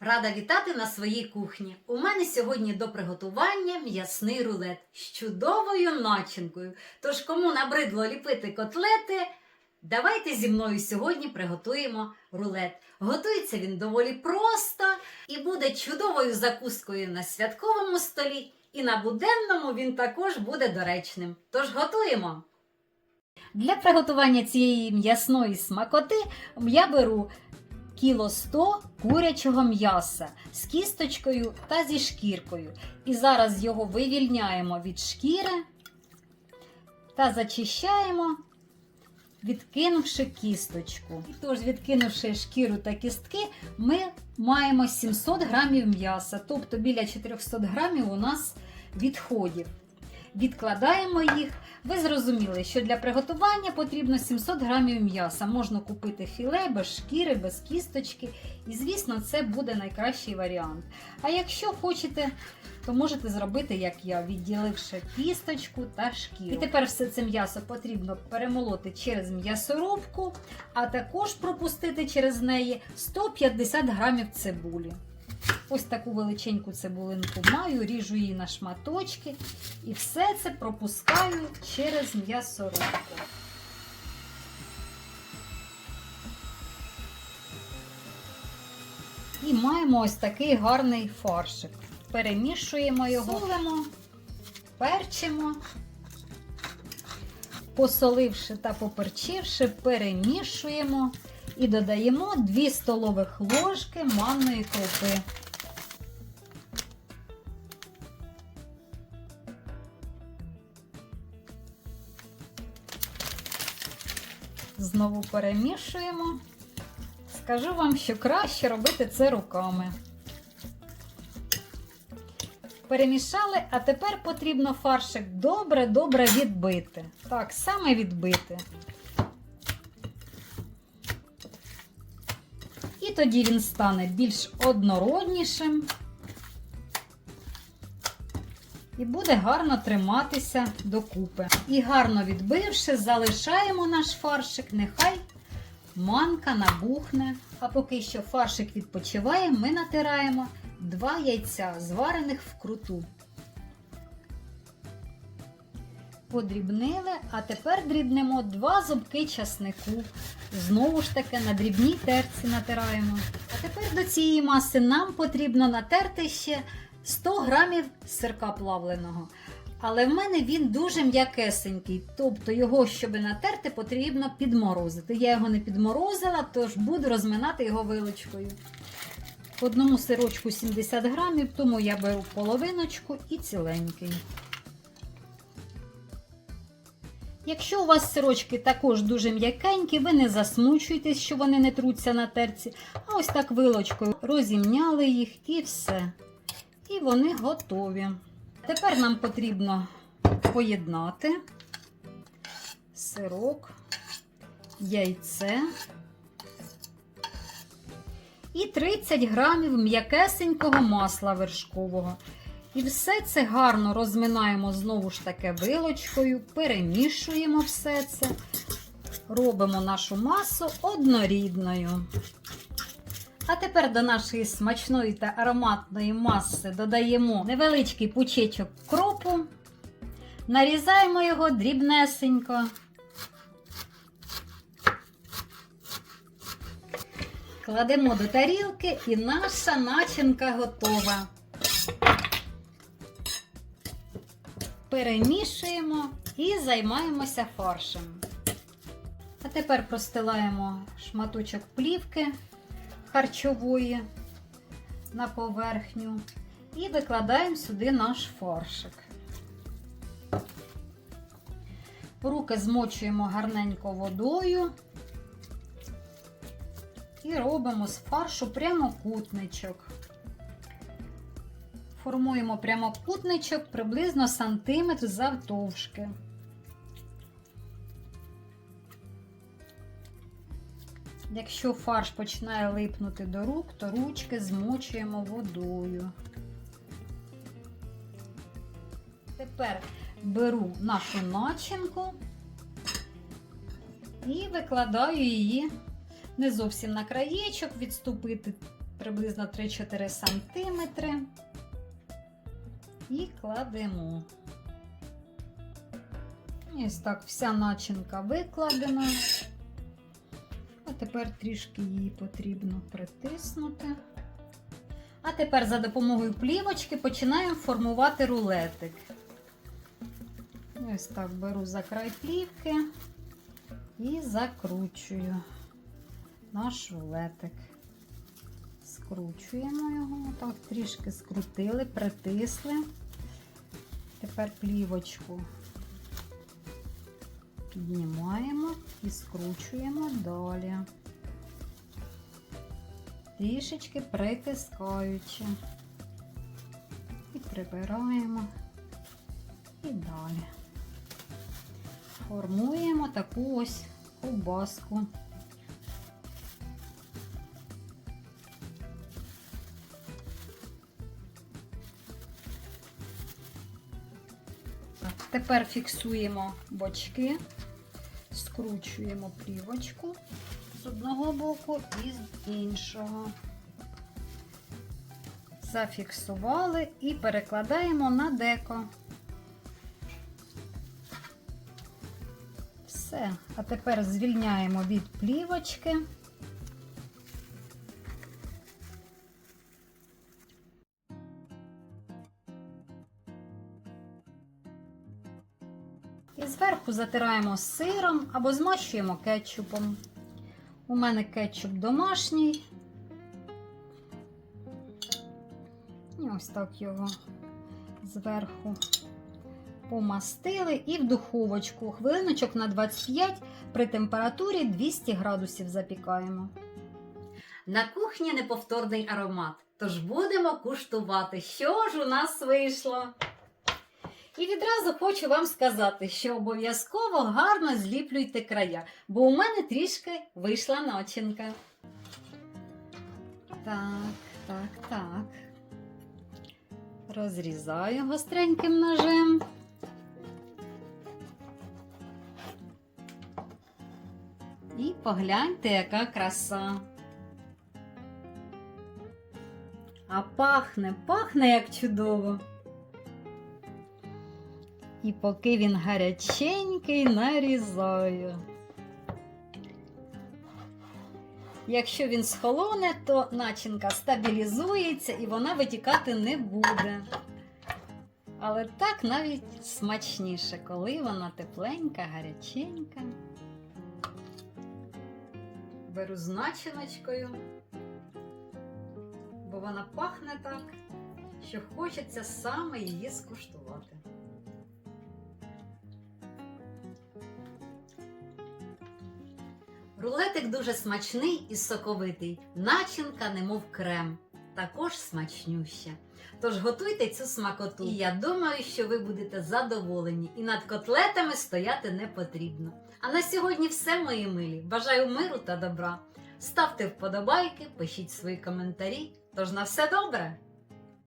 Рада вітати на своїй кухні. У мене сьогодні до приготування м'ясний рулет з чудовою начинкою. Тож, кому набридло ліпити котлети, давайте зі мною сьогодні приготуємо рулет. Готується він доволі просто і буде чудовою закускою на святковому столі, і на буденному він також буде доречним. Тож готуємо! Для приготування цієї м'ясної смакоти я беру кіло 100 курячого м'яса з кісточкою та зі шкіркою. І зараз його вивільняємо від шкіри та зачищаємо, відкинувши кісточку. Тож, відкинувши шкіру та кістки, ми маємо 700 грамів м'яса, тобто біля 400 грамів у нас відходів. Відкладаємо їх. Ви зрозуміли, що для приготування потрібно 700 грамів м'яса. Можна купити філе без шкіри, без кісточки. І, звісно, це буде найкращий варіант. А якщо хочете, то можете зробити, як я, відділивши кісточку та шкіру. І тепер все це м'ясо потрібно перемолоти через м'ясорубку, а також пропустити через неї 150 грамів цибулі. Ось таку величеньку цибулинку маю, ріжу її на шматочки і все це пропускаю через м'ясорубку. І маємо ось такий гарний фаршик. Перемішуємо його, солимо, перчимо, посоливши та поперчивши, перемішуємо і додаємо 2 столових ложки манної крупи. Знову перемішуємо. Скажу вам, що краще робити це руками. Перемішали, а тепер потрібно фаршик добре-добре відбити. Так, саме відбити. І тоді він стане більш однороднішим і буде гарно триматися докупи. І гарно відбивши, залишаємо наш фаршик, нехай манка набухне. А поки що фаршик відпочиває, ми натираємо два яйця, зварених вкруту. Подрібнили, а тепер дрібнемо два зубки часнику. Знову ж таки на дрібній терці натираємо. А тепер до цієї маси нам потрібно натерти ще 100 грамів сирка плавленого. Але в мене він дуже м'якесенький, тобто його, щоб натерти, потрібно підморозити. Я його не підморозила, тож буду розминати його вилочкою. Одному сирочку 70 грамів, тому я беру половиночку і ціленький. Якщо у вас сирочки також дуже м'якенькі, ви не засмучуйтесь, що вони не труться на терці. А ось так вилочкою розімняли їх і все. І вони готові. Тепер нам потрібно поєднати сирок, яйце і 30 грамів м'якесенького масла вершкового. І все це гарно розминаємо знову ж таки вилочкою, перемішуємо все це, робимо нашу масу однорідною. А тепер до нашої смачної та ароматної маси додаємо невеличкий пучечок кропу, нарізаємо його дрібнесенько. Кладемо до тарілки і наша начинка готова. Перемішуємо і займаємося фаршем. А тепер простилаємо шматочок плівки харчової на поверхню і викладаємо сюди наш фаршик. Руки змочуємо гарненько водою і робимо з фаршу прямокутничок. Формуємо прямокутничок приблизно сантиметр завтовшки. Якщо фарш починає липнути до рук, то ручки змочуємо водою. Тепер беру нашу начинку і викладаю її не зовсім на краєчок, відступити приблизно 3-4 сантиметри. І кладемо. Ось так вся начинка викладена. Тепер трішки її потрібно притиснути. А тепер за допомогою плівочки починаємо формувати рулетик. Ось так беру за край плівки і закручую наш рулетик. Скручуємо його, так трішки скрутили, притисли. Тепер плівочку піднімаємо і скручуємо далі. Трішечки притискаючи. І прибираємо і далі. Формуємо таку ось ковбаску. Тепер фіксуємо бочки, скручуємо плівочку з одного боку і з іншого. Зафіксували і перекладаємо на деко. Все. А тепер звільняємо від плівочки. І зверху затираємо сиром або змащуємо кетчупом. У мене кетчуп домашній. І ось так його зверху помастили і в духовочку хвилиночок на 25 при температурі 200 градусів запікаємо. На кухні неповторний аромат. Тож будемо куштувати, що ж у нас вийшло. І відразу хочу вам сказати, що обов'язково гарно зліплюйте края, бо у мене трішки вийшла начинка. Так, так, так. Розрізаю гостреньким ножем. І погляньте, яка краса. А пахне, пахне як чудово. І поки він гаряченький, нарізаю. Якщо він схолоне, то начинка стабілізується і вона витікати не буде. Але так навіть смачніше, коли вона тепленька, гаряченька. Беру з начиночкою, бо вона пахне так, що хочеться саме її скуштувати. Рулетик дуже смачний і соковитий, начинка, немов крем, також смачнюща. Тож готуйте цю смакоту. І я думаю, що ви будете задоволені, і над котлетами стояти не потрібно. А на сьогодні все, мої милі. Бажаю миру та добра. Ставте вподобайки, пишіть свої коментарі. Тож на все добре!